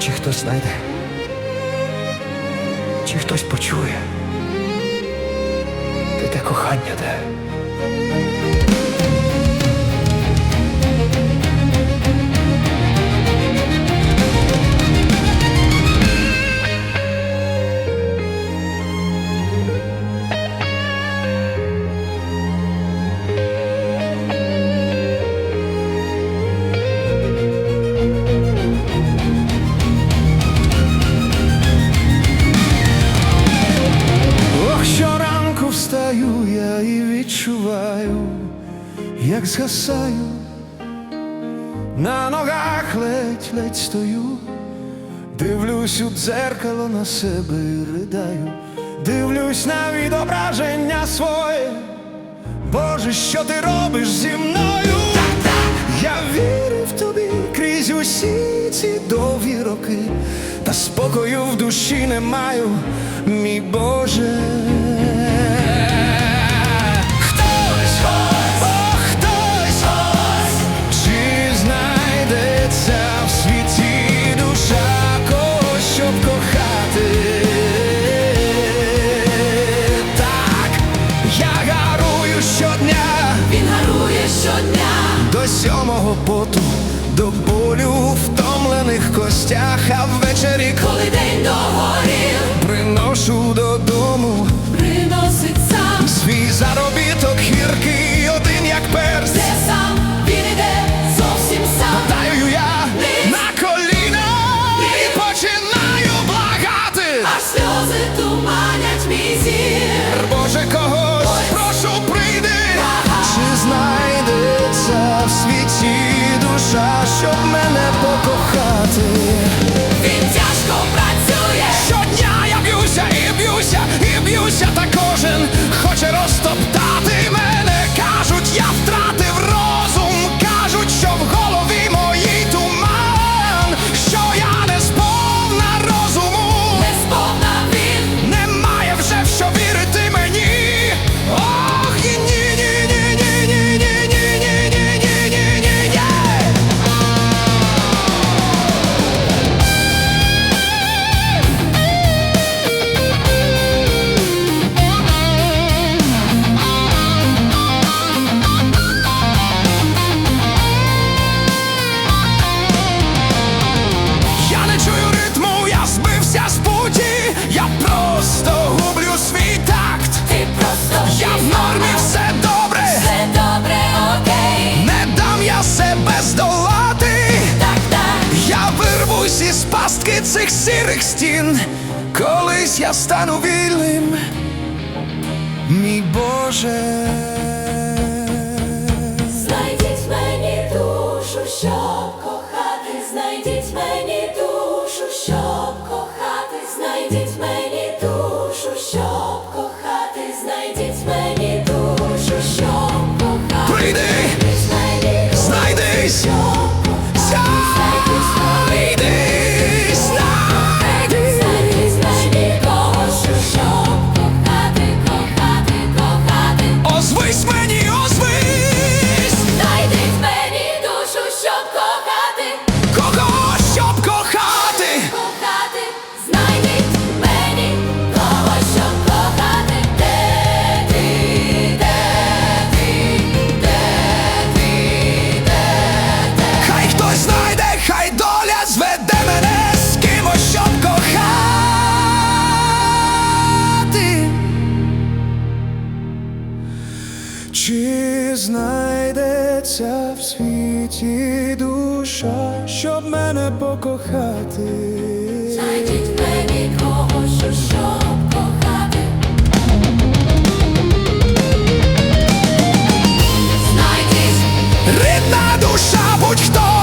Чи хтось знайде? Чи хтось почує? Ти те кохання де? Встаю я і відчуваю, як згасаю, на ногах ледь-ледь стою, дивлюсь у дзеркало на себе і ридаю, дивлюсь на відображення своє. Боже, що ти робиш зі мною? Я вірив тобі крізь усі ці довгі роки, та спокою в душі не маю, мій Боже. Поту, до болю в втомлених костях, а ввечері коли день догорів, приношу додому. приносить сам, свій заробіток із цих сірих стін. Колись я стану вільним, мій Боже. знайдіть мені душу, щоб кохати, знайдіть мені душу, щоб кохати, знайдіть мені душу, щоб кохати, знайдіть мені душу, щоб кохати. Прийди, Знайди, знайдись, знайдеться в світі душа, щоб мене покохати? Знайдіть мені когось, щоб кохати. Знайдіть Рідна душа, будь-хто